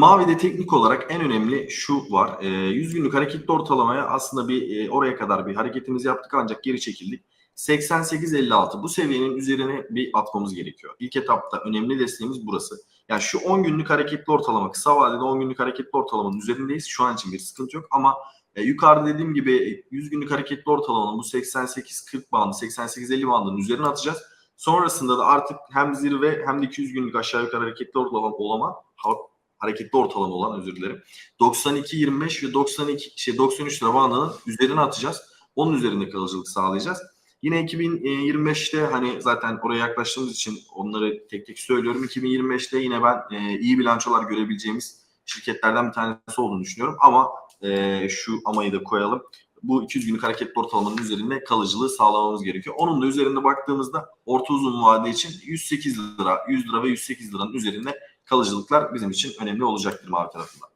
Mavi'de teknik olarak en önemli şu var. E, 100 günlük hareketli ortalamaya aslında bir e, oraya kadar bir hareketimizi yaptık ancak geri çekildik. 88.56 bu seviyenin üzerine bir atmamız gerekiyor. İlk etapta önemli desteğimiz burası. Yani şu 10 günlük hareketli ortalama kısa vadede 10 günlük hareketli ortalamanın üzerindeyiz. Şu an için bir sıkıntı yok ama e, yukarıda dediğim gibi 100 günlük hareketli ortalamanın bu 88-40 bandı 88-50 bandının üzerine atacağız. Sonrasında da artık hem zirve hem de 200 günlük aşağı yukarı hareketli ortalama hareketli ortalama olan özür dilerim. 92-25 ve 92 şey 93 lira bandının üzerine atacağız. Onun üzerinde kalıcılık sağlayacağız. Yine 2025'te hani zaten oraya yaklaştığımız için onları tek tek söylüyorum. 2025'te yine ben e, iyi bilançolar görebileceğimiz şirketlerden bir tanesi olduğunu düşünüyorum. Ama e, şu amayı da koyalım. Bu 200 günlük hareketli ortalamanın üzerinde kalıcılığı sağlamamız gerekiyor. Onun da üzerinde baktığımızda orta uzun vade için 108 lira, 100 lira ve 108 liranın üzerinde kalıcılıklar bizim için önemli olacaktır mavi tarafında.